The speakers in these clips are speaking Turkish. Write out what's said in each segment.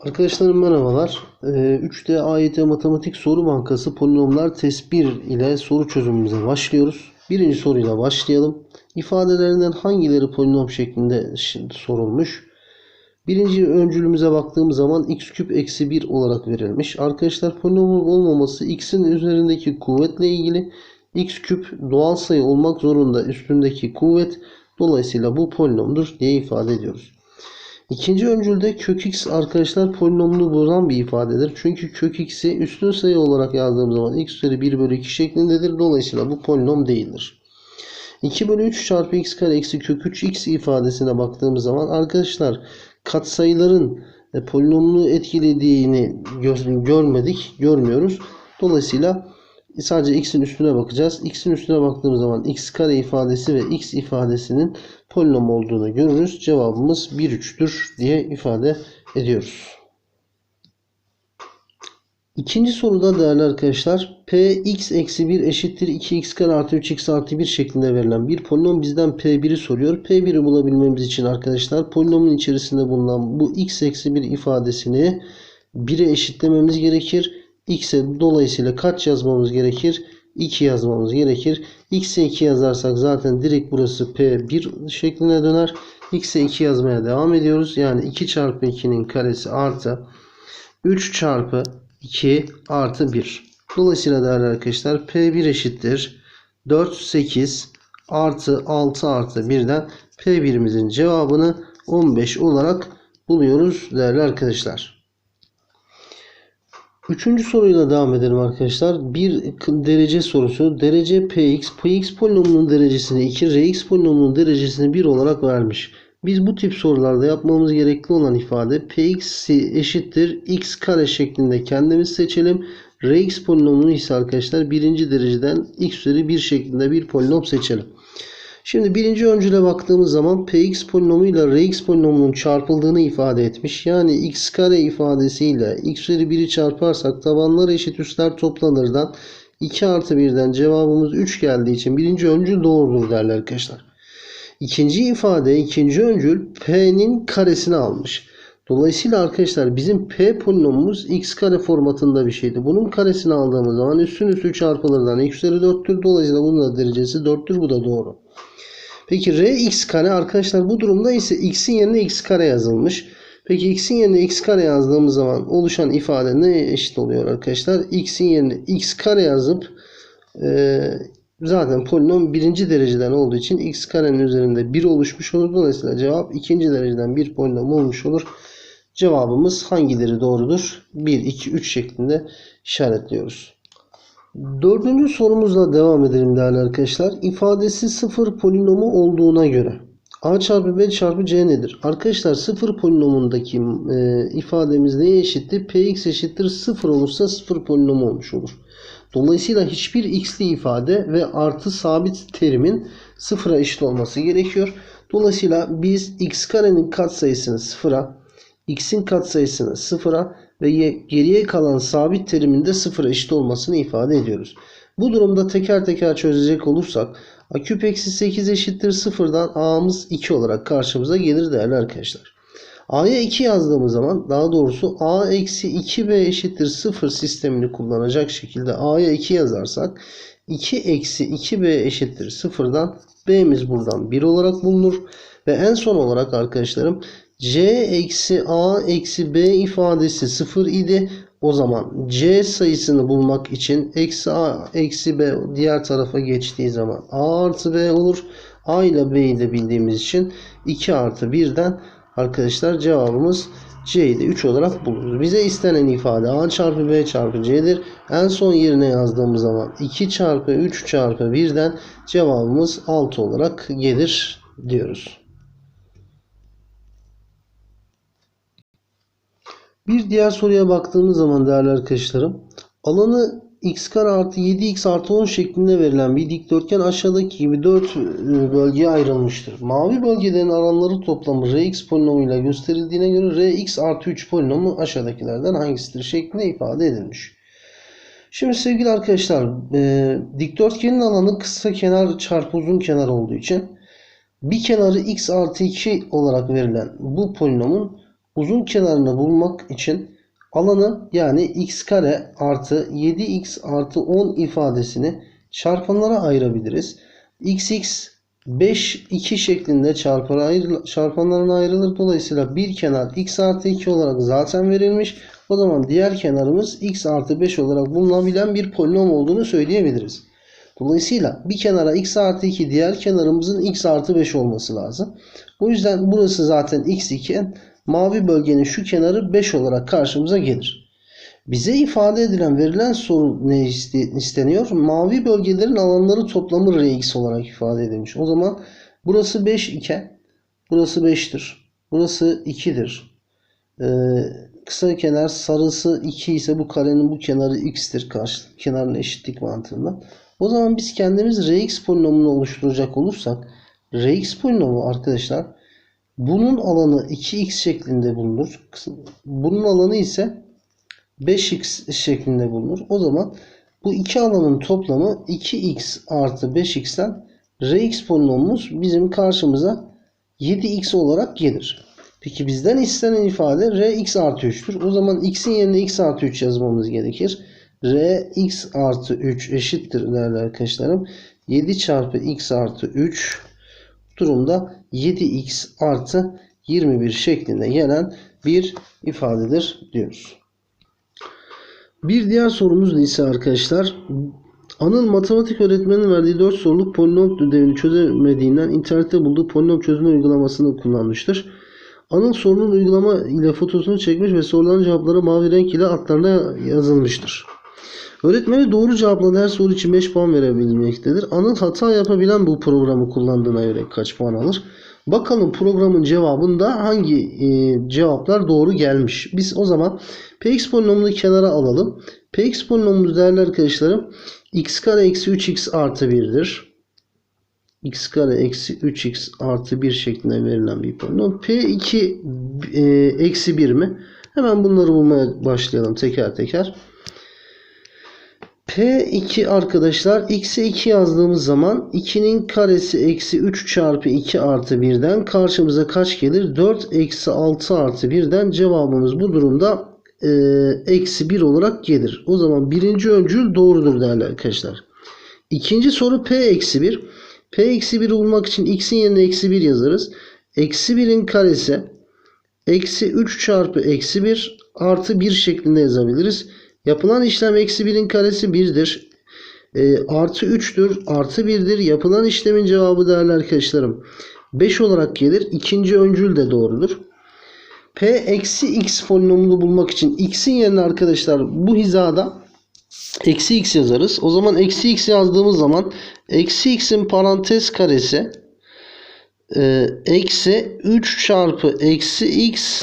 Arkadaşlarım merhabalar. Ee, 3D AYT Matematik Soru Bankası Polinomlar Test 1 ile soru çözümümüze başlıyoruz. Birinci soruyla başlayalım. İfadelerinden hangileri polinom şeklinde sorulmuş? Birinci öncülümüze baktığımız zaman x küp eksi 1 olarak verilmiş. Arkadaşlar polinomun olmaması x'in üzerindeki kuvvetle ilgili. x küp doğal sayı olmak zorunda üstündeki kuvvet. Dolayısıyla bu polinomdur diye ifade ediyoruz. İkinci öncülde kök x arkadaşlar polinomunu bozan bir ifadedir. Çünkü kök x'i üstün sayı olarak yazdığım zaman x üzeri 1 bölü 2 şeklindedir. Dolayısıyla bu polinom değildir. 2 bölü 3 çarpı x kare eksi kök 3 x ifadesine baktığımız zaman arkadaşlar katsayıların e, polinomunu etkilediğini gö- görmedik, görmüyoruz. Dolayısıyla sadece x'in üstüne bakacağız. x'in üstüne baktığımız zaman x kare ifadesi ve x ifadesinin polinom olduğunu görürüz. Cevabımız 1-3'tür diye ifade ediyoruz. İkinci soruda değerli arkadaşlar p x eksi 1 eşittir 2x kare artı 3x artı 1 şeklinde verilen bir polinom bizden p1'i soruyor. p1'i bulabilmemiz için arkadaşlar polinomun içerisinde bulunan bu x eksi 1 ifadesini 1'e eşitlememiz gerekir. x'e dolayısıyla kaç yazmamız gerekir? 2 yazmamız gerekir. x'e 2 yazarsak zaten direkt burası p1 şekline döner. x'e 2 yazmaya devam ediyoruz. Yani 2 çarpı 2'nin karesi artı 3 çarpı 2 artı 1. Dolayısıyla değerli arkadaşlar P1 eşittir. 4, 8 artı 6 artı 1'den P1'imizin cevabını 15 olarak buluyoruz değerli arkadaşlar. Üçüncü soruyla devam edelim arkadaşlar. Bir derece sorusu. Derece px, px polinomunun derecesini 2, rx polinomunun derecesini 1 olarak vermiş. Biz bu tip sorularda yapmamız gerekli olan ifade px'i eşittir x kare şeklinde kendimiz seçelim. Rx polinomunu ise arkadaşlar birinci dereceden x üzeri 1 şeklinde bir polinom seçelim. Şimdi birinci öncüle baktığımız zaman px polinomuyla rx polinomunun çarpıldığını ifade etmiş. Yani x kare ifadesiyle x üzeri 1'i çarparsak tabanlar eşit üstler toplanırdan 2 artı 1'den cevabımız 3 geldiği için birinci öncül doğrudur derler arkadaşlar. İkinci ifade, ikinci öncül p'nin karesini almış. Dolayısıyla arkadaşlar bizim p polinomumuz x kare formatında bir şeydi. Bunun karesini aldığımız zaman üstün üstü çarpılırdan x üzeri 4'tür. Dolayısıyla bunun da derecesi 4'tür. Bu da doğru. Peki r x kare arkadaşlar bu durumda ise x'in yerine x kare yazılmış. Peki x'in yerine x kare yazdığımız zaman oluşan ifade ne eşit oluyor arkadaşlar? x'in yerine x kare yazıp e, zaten polinom birinci dereceden olduğu için x karenin üzerinde 1 oluşmuş olur. Dolayısıyla cevap ikinci dereceden bir polinom olmuş olur. Cevabımız hangileri doğrudur? 1, 2, 3 şeklinde işaretliyoruz. Dördüncü sorumuzla devam edelim değerli arkadaşlar. İfadesi sıfır polinomu olduğuna göre a çarpı b çarpı c nedir? Arkadaşlar sıfır polinomundaki e, ifademiz neye eşittir? px eşittir sıfır olursa sıfır polinom olmuş olur. Dolayısıyla hiçbir x'li ifade ve artı sabit terimin sıfıra eşit olması gerekiyor. Dolayısıyla biz x karenin katsayısını sıfıra, x'in katsayısını sıfıra ve geriye kalan sabit terimin de sıfıra eşit olmasını ifade ediyoruz. Bu durumda teker teker çözecek olursak a küp eksi 8 eşittir sıfırdan a'mız 2 olarak karşımıza gelir değerli arkadaşlar. A'ya 2 yazdığımız zaman daha doğrusu A eksi 2B eşittir 0 sistemini kullanacak şekilde A'ya 2 yazarsak 2 eksi 2B eşittir 0'dan B'miz buradan 1 olarak bulunur. Ve en son olarak arkadaşlarım C eksi A eksi B ifadesi 0 idi. O zaman C sayısını bulmak için eksi A eksi B diğer tarafa geçtiği zaman A artı B olur. A ile B'yi de bildiğimiz için 2 artı 1'den Arkadaşlar cevabımız C'yi de 3 olarak buluruz. Bize istenen ifade A çarpı B çarpı C'dir. En son yerine yazdığımız zaman 2 çarpı 3 çarpı 1'den cevabımız 6 olarak gelir diyoruz. Bir diğer soruya baktığımız zaman değerli arkadaşlarım alanı x kare artı 7x artı 10 şeklinde verilen bir dikdörtgen aşağıdaki gibi 4 bölgeye ayrılmıştır. Mavi bölgelerin alanları toplamı Rx polinomuyla gösterildiğine göre Rx artı 3 polinomu aşağıdakilerden hangisidir şeklinde ifade edilmiş. Şimdi sevgili arkadaşlar e, dikdörtgenin alanı kısa kenar çarpı uzun kenar olduğu için bir kenarı x artı 2 olarak verilen bu polinomun uzun kenarını bulmak için alanı yani x kare artı 7x artı 10 ifadesini çarpanlara ayırabiliriz. xx 5 2 şeklinde çarpanlarına ayrılır. Dolayısıyla bir kenar x artı 2 olarak zaten verilmiş. O zaman diğer kenarımız x artı 5 olarak bulunabilen bir polinom olduğunu söyleyebiliriz. Dolayısıyla bir kenara x artı 2 diğer kenarımızın x artı 5 olması lazım. O yüzden burası zaten x2 mavi bölgenin şu kenarı 5 olarak karşımıza gelir. Bize ifade edilen verilen soru ne isteniyor? Mavi bölgelerin alanları toplamı Rx olarak ifade edilmiş. O zaman burası 5 iken burası 5'tir. Burası 2'dir. Ee, kısa kenar sarısı 2 ise bu karenin bu kenarı x'tir. Karşı kenarın eşitlik mantığından. O zaman biz kendimiz Rx polinomunu oluşturacak olursak Rx polinomu arkadaşlar bunun alanı 2x şeklinde bulunur. Bunun alanı ise 5x şeklinde bulunur. O zaman bu iki alanın toplamı 2x artı 5x'ten Rx polinomumuz bizim karşımıza 7x olarak gelir. Peki bizden istenen ifade Rx artı 3'tür. O zaman x'in yerine x artı 3 yazmamız gerekir. Rx artı 3 eşittir değerli arkadaşlarım. 7 çarpı x artı 3 durumda 7x artı 21 şeklinde gelen bir ifadedir diyoruz. Bir diğer sorumuz ise arkadaşlar Anıl matematik öğretmeninin verdiği 4 soruluk polinom ödevini çözemediğinden internette bulduğu polinom çözme uygulamasını kullanmıştır. Anıl sorunun uygulama ile fotosunu çekmiş ve soruların cevapları mavi renk ile altlarına yazılmıştır. Öğretmeni doğru cevapladığı her soru için 5 puan verebilmektedir. Anıl hata yapabilen bu programı kullandığına göre kaç puan alır? Bakalım programın cevabında hangi e, cevaplar doğru gelmiş. Biz o zaman px polinomunu kenara alalım. px polinomumuz değerli arkadaşlarım x kare eksi 3x artı 1'dir. x kare eksi 3x artı 1 şeklinde verilen bir polinom. p2 e, eksi 1 mi? Hemen bunları bulmaya başlayalım teker teker. P2 arkadaşlar x'e 2 yazdığımız zaman 2'nin karesi eksi 3 çarpı 2 artı 1'den karşımıza kaç gelir? 4 eksi 6 artı 1'den cevabımız bu durumda e, eksi 1 olarak gelir. O zaman birinci öncül doğrudur değerli arkadaşlar. İkinci soru P eksi 1. P eksi 1'i bulmak için x'in yerine eksi 1 yazarız. Eksi 1'in karesi eksi 3 çarpı eksi 1 artı 1 şeklinde yazabiliriz. Yapılan işlem eksi 1'in karesi 1'dir. E, artı 3'tür. Artı 1'dir. Yapılan işlemin cevabı değerli arkadaşlarım 5 olarak gelir. İkinci öncül de doğrudur. P eksi x polinomunu bulmak için x'in yerine arkadaşlar bu hizada eksi x yazarız. O zaman eksi x yazdığımız zaman eksi x'in parantez karesi e, eksi 3 çarpı eksi x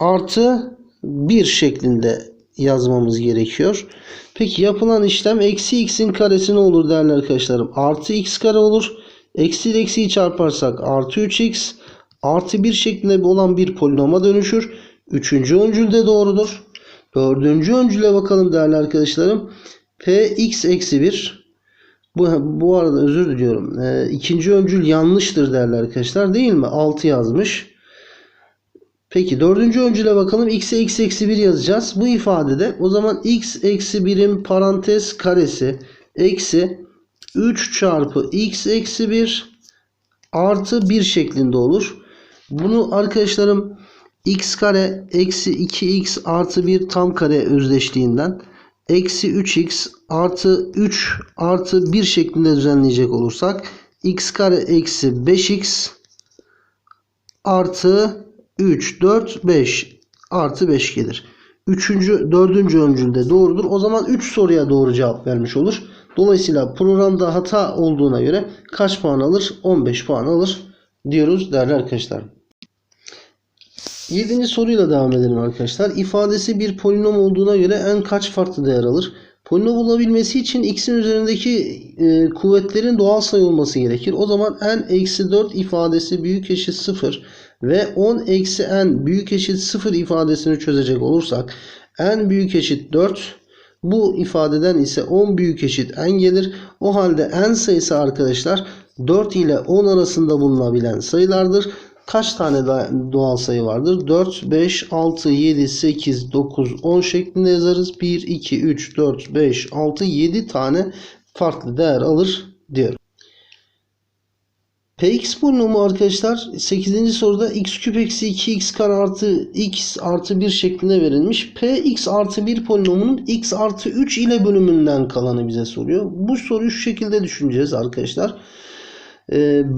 artı 1 şeklinde yazmamız gerekiyor. Peki yapılan işlem eksi x'in karesi ne olur değerli arkadaşlarım? Artı x kare olur. Eksi ile eksiyi çarparsak artı 3x artı 1 şeklinde olan bir polinoma dönüşür. Üçüncü öncül de doğrudur. Dördüncü öncüle bakalım değerli arkadaşlarım. px eksi 1 bu, bu arada özür diliyorum. E, ikinci öncül yanlıştır değerli arkadaşlar değil mi? 6 yazmış. Peki dördüncü öncüle bakalım. x'e x eksi 1 yazacağız. Bu ifadede o zaman x eksi 1'in parantez karesi eksi 3 çarpı x eksi 1 artı 1 şeklinde olur. Bunu arkadaşlarım x kare eksi 2x artı 1 tam kare özdeşliğinden eksi 3x artı 3 artı 1 şeklinde düzenleyecek olursak x kare eksi 5x artı 3, 4, 5 artı 5 gelir. Üçüncü, dördüncü öncülde doğrudur. O zaman 3 soruya doğru cevap vermiş olur. Dolayısıyla programda hata olduğuna göre kaç puan alır? 15 puan alır diyoruz değerli arkadaşlar. Yedinci soruyla devam edelim arkadaşlar. İfadesi bir polinom olduğuna göre en kaç farklı değer alır? Polinom olabilmesi için x'in üzerindeki e, kuvvetlerin doğal sayı olması gerekir. O zaman n eksi 4 ifadesi büyük eşit 0 ve 10 eksi n büyük eşit 0 ifadesini çözecek olursak n büyük eşit 4 bu ifadeden ise 10 büyük eşit n gelir. O halde n sayısı arkadaşlar 4 ile 10 arasında bulunabilen sayılardır. kaç tane doğal sayı vardır? 4, 5, 6, 7, 8, 9, 10 şeklinde yazarız. 1, 2, 3, 4, 5, 6, 7 tane farklı değer alır diyor. Px polinomu arkadaşlar 8. soruda x küp eksi 2x kare artı x artı 1 şeklinde verilmiş. Px artı 1 polinomunun x artı 3 ile bölümünden kalanı bize soruyor. Bu soruyu şu şekilde düşüneceğiz arkadaşlar. Ee,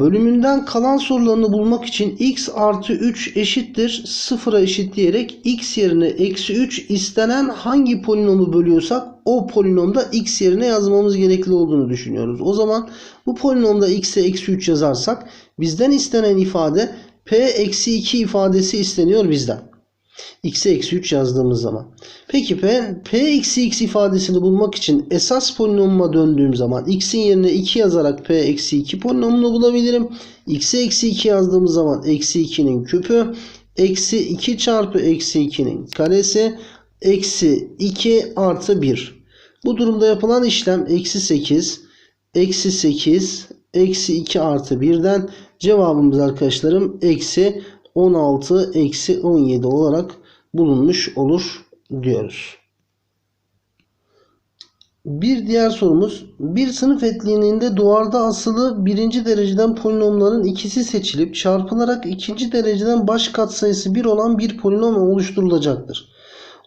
bölümünden kalan sorularını bulmak için x artı 3 eşittir sıfıra eşitleyerek x yerine eksi 3 istenen hangi polinomu bölüyorsak o polinomda x yerine yazmamız gerekli olduğunu düşünüyoruz. O zaman bu polinomda x'e eksi 3 yazarsak bizden istenen ifade p eksi 2 ifadesi isteniyor bizden. X'e eksi 3 yazdığımız zaman. Peki p, p eksi x ifadesini bulmak için esas polinomuma döndüğüm zaman x'in yerine 2 yazarak p eksi 2 polinomunu bulabilirim. x'e eksi 2 yazdığımız zaman eksi 2'nin küpü eksi 2 çarpı eksi 2'nin karesi eksi 2 artı 1. Bu durumda yapılan işlem eksi 8 eksi 8 eksi 2 artı 1'den cevabımız arkadaşlarım eksi 16 eksi 17 olarak bulunmuş olur diyoruz. Bir diğer sorumuz bir sınıf etkinliğinde duvarda asılı birinci dereceden polinomların ikisi seçilip çarpılarak ikinci dereceden baş katsayısı 1 olan bir polinom oluşturulacaktır.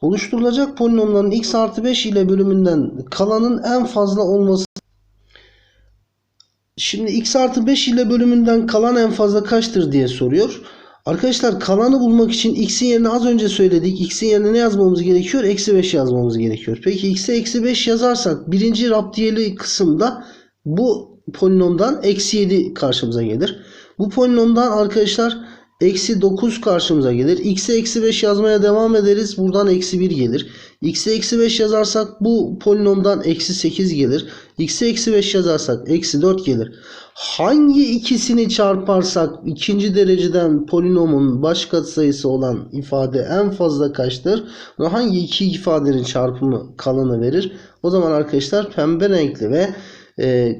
Oluşturulacak polinomların x artı 5 ile bölümünden kalanın en fazla olması Şimdi x artı 5 ile bölümünden kalan en fazla kaçtır diye soruyor. Arkadaşlar kalanı bulmak için x'in yerine az önce söyledik. x'in yerine ne yazmamız gerekiyor? Eksi 5 yazmamız gerekiyor. Peki x'e eksi 5 yazarsak birinci raptiyeli kısımda bu polinomdan eksi 7 karşımıza gelir. Bu polinomdan arkadaşlar eksi 9 karşımıza gelir. x'e eksi 5 yazmaya devam ederiz. Buradan eksi 1 gelir. x'e eksi 5 yazarsak bu polinomdan eksi 8 gelir. x'e eksi 5 yazarsak eksi 4 gelir. Hangi ikisini çarparsak ikinci dereceden polinomun baş katsayısı olan ifade en fazla kaçtır? Hangi iki ifadenin çarpımı kalanı verir? O zaman arkadaşlar pembe renkli ve e,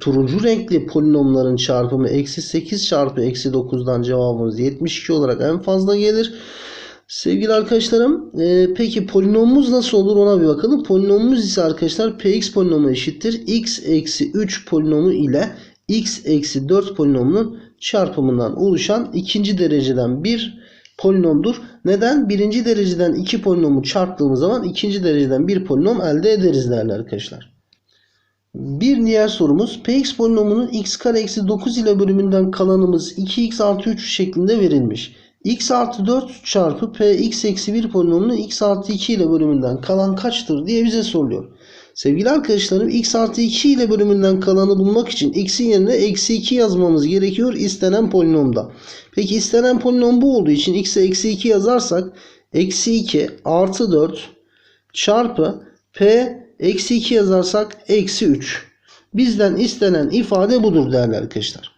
turuncu renkli polinomların çarpımı eksi 8 çarpı eksi 9'dan cevabımız 72 olarak en fazla gelir. Sevgili arkadaşlarım e, peki polinomumuz nasıl olur ona bir bakalım. Polinomumuz ise arkadaşlar px polinomu eşittir. x eksi 3 polinomu ile x eksi 4 polinomunun çarpımından oluşan ikinci dereceden bir polinomdur. Neden? Birinci dereceden iki polinomu çarptığımız zaman ikinci dereceden bir polinom elde ederiz değerli arkadaşlar. Bir diğer sorumuz px polinomunun x kare eksi 9 ile bölümünden kalanımız 2x artı 3 şeklinde verilmiş. x artı 4 çarpı px eksi 1 polinomunun x artı 2 ile bölümünden kalan kaçtır diye bize soruluyor. Sevgili arkadaşlarım x artı 2 ile bölümünden kalanı bulmak için x'in yerine eksi 2 yazmamız gerekiyor istenen polinomda. Peki istenen polinom bu olduğu için x'e eksi 2 yazarsak eksi 2 artı 4 çarpı p eksi 2 yazarsak eksi 3. Bizden istenen ifade budur değerli arkadaşlar.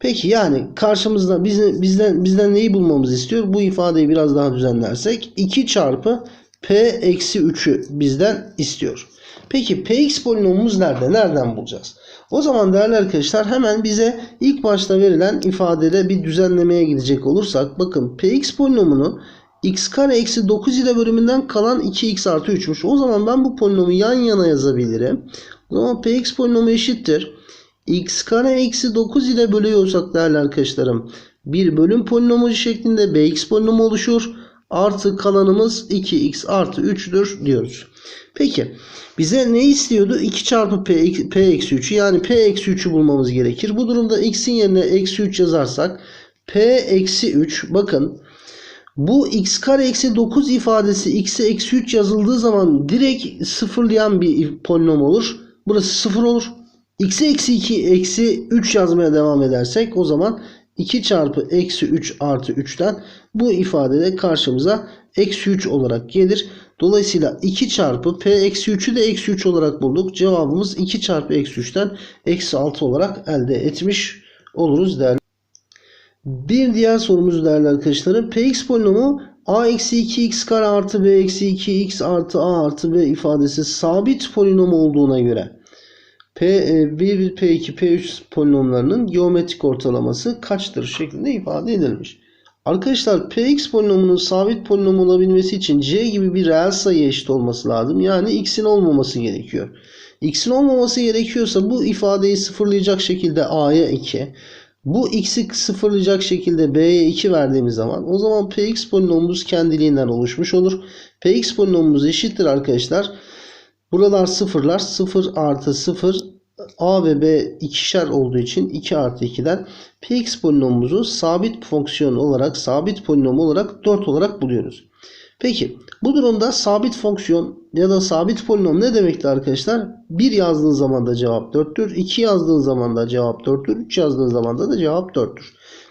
Peki yani karşımızda bizden, bizden, bizden neyi bulmamızı istiyor? Bu ifadeyi biraz daha düzenlersek 2 çarpı p eksi 3'ü bizden istiyor. Peki px polinomumuz nerede? Nereden bulacağız? O zaman değerli arkadaşlar hemen bize ilk başta verilen ifadede bir düzenlemeye gidecek olursak bakın px polinomunu x kare eksi 9 ile bölümünden kalan 2x artı 3'müş. O zaman ben bu polinomu yan yana yazabilirim. O zaman px polinomu eşittir. x kare eksi 9 ile bölüyorsak değerli arkadaşlarım bir bölüm polinomu şeklinde bx polinomu oluşur. Artı kalanımız 2x artı 3'dür diyoruz. Peki bize ne istiyordu? 2 çarpı p, p eksi 3'ü yani p eksi 3'ü bulmamız gerekir. Bu durumda x'in yerine eksi 3 yazarsak p eksi 3 bakın bu x kare eksi 9 ifadesi x'e eksi 3 yazıldığı zaman direkt sıfırlayan bir polinom olur. Burası sıfır olur. x'e eksi 2 eksi 3 yazmaya devam edersek o zaman 2 çarpı eksi 3 artı 3'ten bu ifadede karşımıza eksi 3 olarak gelir. Dolayısıyla 2 çarpı p eksi 3'ü de eksi 3 olarak bulduk. Cevabımız 2 çarpı eksi 3'ten eksi 6 olarak elde etmiş oluruz değerli. Bir diğer sorumuz değerli arkadaşlarım. Px polinomu a eksi 2x kare artı b eksi 2x artı a artı b ifadesi sabit polinom olduğuna göre P, e, 1, P2, P3 polinomlarının geometrik ortalaması kaçtır şeklinde ifade edilmiş. Arkadaşlar Px polinomunun sabit polinom olabilmesi için c gibi bir reel sayı eşit olması lazım. Yani x'in olmaması gerekiyor. x'in olmaması gerekiyorsa bu ifadeyi sıfırlayacak şekilde a'ya 2, bu x'i sıfırlayacak şekilde b'ye 2 verdiğimiz zaman o zaman px polinomumuz kendiliğinden oluşmuş olur. px polinomumuz eşittir arkadaşlar. Buralar sıfırlar. 0 artı 0 a ve b ikişer olduğu için 2 artı 2'den px polinomumuzu sabit fonksiyon olarak sabit polinom olarak 4 olarak buluyoruz. Peki bu durumda sabit fonksiyon ya da sabit polinom ne demekti arkadaşlar? 1 yazdığın zaman da cevap 4'tür. 2 yazdığın zaman da cevap 4'tür. 3 yazdığın zaman da, da cevap 4'tür.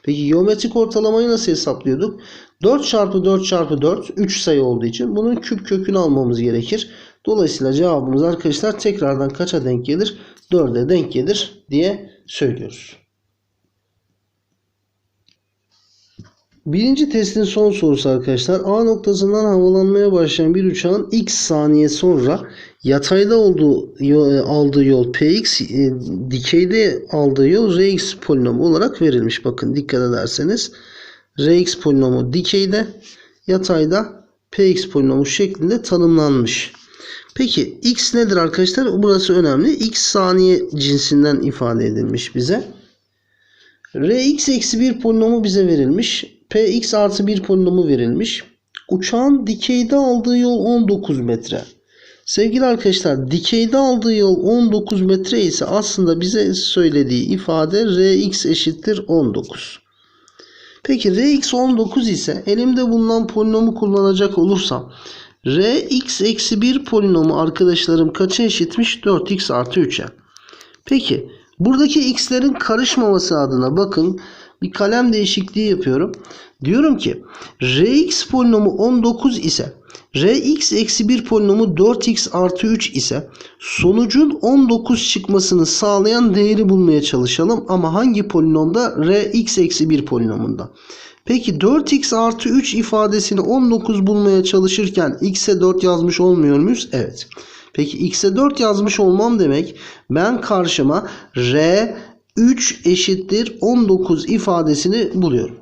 Peki geometrik ortalamayı nasıl hesaplıyorduk? 4 çarpı 4 çarpı 4 3 sayı olduğu için bunun küp kökünü almamız gerekir. Dolayısıyla cevabımız arkadaşlar tekrardan kaça denk gelir? 4'e denk gelir diye söylüyoruz. Birinci testin son sorusu arkadaşlar. A noktasından havalanmaya başlayan bir uçağın x saniye sonra yatayda olduğu aldığı yol px, e, dikeyde aldığı yol rx polinomu olarak verilmiş. Bakın dikkat ederseniz rx polinomu dikeyde, yatayda px polinomu şeklinde tanımlanmış. Peki x nedir arkadaşlar? Burası önemli. x saniye cinsinden ifade edilmiş bize. Rx eksi 1 polinomu bize verilmiş. Px artı 1 polinomu verilmiş. Uçağın dikeyde aldığı yol 19 metre. Sevgili arkadaşlar dikeyde aldığı yol 19 metre ise aslında bize söylediği ifade Rx eşittir 19. Peki Rx 19 ise elimde bulunan polinomu kullanacak olursam Rx eksi 1 polinomu arkadaşlarım kaça eşitmiş? 4x artı 3'e. Peki buradaki x'lerin karışmaması adına bakın bir kalem değişikliği yapıyorum. Diyorum ki Rx polinomu 19 ise Rx eksi 1 polinomu 4x artı 3 ise sonucun 19 çıkmasını sağlayan değeri bulmaya çalışalım. Ama hangi polinomda? Rx eksi 1 polinomunda. Peki 4x artı 3 ifadesini 19 bulmaya çalışırken x'e 4 yazmış olmuyor muyuz? Evet. Peki x'e 4 yazmış olmam demek ben karşıma r 3 eşittir 19 ifadesini buluyorum.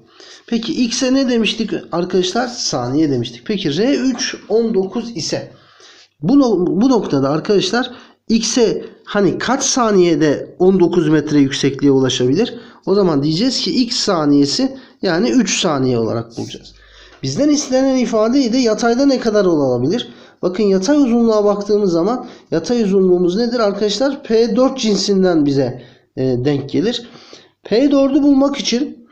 Peki x'e ne demiştik arkadaşlar? Saniye demiştik. Peki r3 19 ise bu, bu noktada arkadaşlar x'e hani kaç saniyede 19 metre yüksekliğe ulaşabilir? O zaman diyeceğiz ki x saniyesi yani 3 saniye olarak bulacağız. Bizden istenen ifadeyi de yatayda ne kadar olabilir? Bakın yatay uzunluğa baktığımız zaman yatay uzunluğumuz nedir arkadaşlar? P4 cinsinden bize denk gelir. P4'ü bulmak için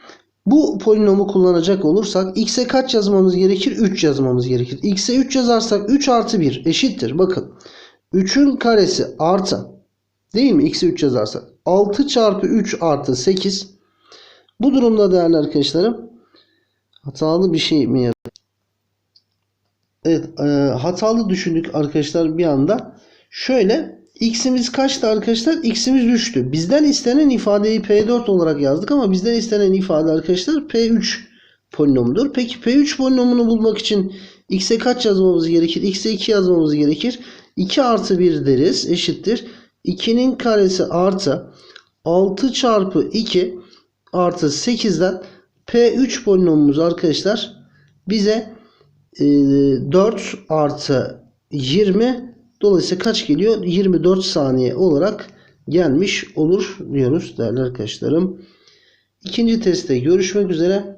bu polinomu kullanacak olursak x'e kaç yazmamız gerekir? 3 yazmamız gerekir. x'e 3 yazarsak 3 artı 1 eşittir. Bakın 3'ün karesi artı değil mi? x'e 3 yazarsak 6 çarpı 3 artı 8 bu durumda değerli arkadaşlarım hatalı bir şey mi yaptık? Evet e, hatalı düşündük arkadaşlar bir anda. Şöyle x'imiz kaçtı arkadaşlar? x'imiz 3'tü. Bizden istenen ifadeyi P4 olarak yazdık ama bizden istenen ifade arkadaşlar P3 polinomudur. Peki P3 polinomunu bulmak için x'e kaç yazmamız gerekir? x'e 2 yazmamız gerekir. 2 artı 1 deriz eşittir. 2'nin karesi artı 6 çarpı 2 artı 8'den P3 polinomumuz arkadaşlar bize e, 4 artı 20 dolayısıyla kaç geliyor? 24 saniye olarak gelmiş olur diyoruz değerli arkadaşlarım. İkinci testte görüşmek üzere.